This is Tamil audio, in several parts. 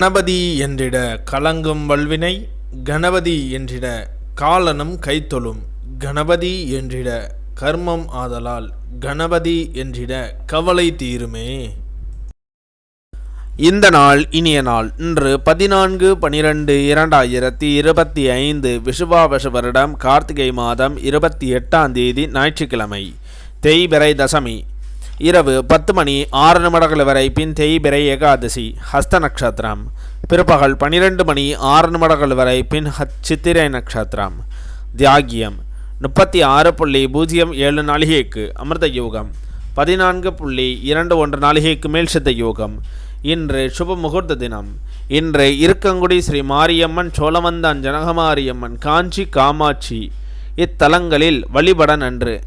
கணபதி என்றிட கலங்கும் வல்வினை கணபதி என்றிட காலனும் கைத்தொழும் கணபதி என்றிட கர்மம் ஆதலால் கணபதி என்றிட கவலை தீருமே. இந்த நாள் இனிய நாள் இன்று பதினான்கு பனிரெண்டு இரண்டாயிரத்தி இருபத்தி ஐந்து விஷுவாவச வருடம் கார்த்திகை மாதம் இருபத்தி எட்டாம் தேதி ஞாயிற்றுக்கிழமை தேய்பிறை தசமி. இரவு பத்து மணி ஆறு நிமிடங்கள் வரை பின் தேய்பிரை ஏகாதசி ஹஸ்த நட்சத்திரம் பிற்பகல் பனிரெண்டு மணி ஆறு நிமிடங்கள் வரை பின் ஹத் சித்திரை நட்சத்திரம் தியாகியம் முப்பத்தி ஆறு புள்ளி பூஜ்ஜியம் ஏழு நாளிகைக்கு அமிர்த யோகம் பதினான்கு புள்ளி இரண்டு ஒன்று நாளிகைக்கு மேல் சித்த யோகம். இன்று சுப முகூர்த்த தினம். இன்று இருக்கங்குடி ஸ்ரீ மாரியம்மன் சோழவந்தான் ஜனகமாரியம்மன் காஞ்சி காமாட்சி. இத்தலங்களில் வழிபட நன்று.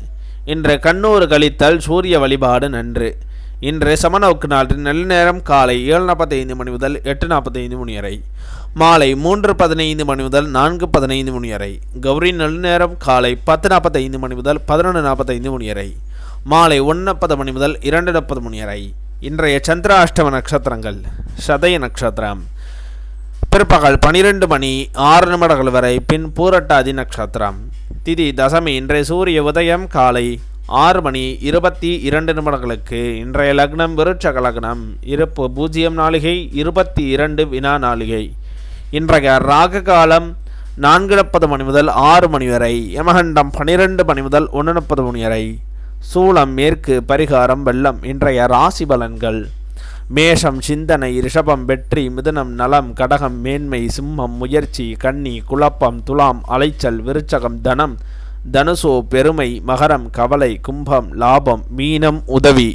இன்று கண்ணூர் கழித்தல் சூரிய வழிபாடு நன்று. இன்று சமநோக்கு நாட்டின் நல்ல நேரம் காலை ஏழு நாற்பத்தைந்து மணி முதல் எட்டு நாற்பத்தைந்து மணி வரை. மாலை மூன்று பதினைந்து மணி முதல் நான்கு பதினைந்து மணி வரை. கௌரி நல்ல நேரம் காலை பத்து நாற்பத்தைந்து மணி முதல் பதினொன்று நாற்பத்தைந்து மணி வரை. மாலை ஒன்று நாற்பது மணி முதல் இரண்டு நாற்பது மணி வரை. இன்றைய சந்திராஷ்டம நட்சத்திரங்கள் சதய நட்சத்திரம். பிற்பகல் பனிரெண்டு மணி ஆறு நிமிடங்கள் வரை பின் பூரட்டாதி நட்சத்திரம். திதி தசமி இன்றைய சூரிய உதயம் காலை ஆறு மணி இருபத்தி இரண்டு நிமிடங்களுக்கு. இன்றைய லக்னம் விருட்சக லக்னம். இருப்பு பூஜ்ஜியம் நாளிகை இருபத்தி இரண்டு வினா நாளிகை. இன்றைய ராக காலம் நான்கு முப்பது மணி முதல் ஆறு மணி வரை யமகண்டம் பனிரெண்டு மணி முதல் ஒன்று முப்பது மணி வரை. சூளம் மேற்கு பரிகாரம் வெள்ளம் இன்றைய ராசி பலன்கள். மேஷம் சிந்தனை ரிஷபம் வெற்றி மிதுனம் நலம் கடகம் மேன்மை சிம்மம் முயற்சி கன்னி குழப்பம் துலாம் அலைச்சல் விருச்சகம் தனம் தனுசோ பெருமை மகரம் கவலை கும்பம் லாபம் மீனம் உதவி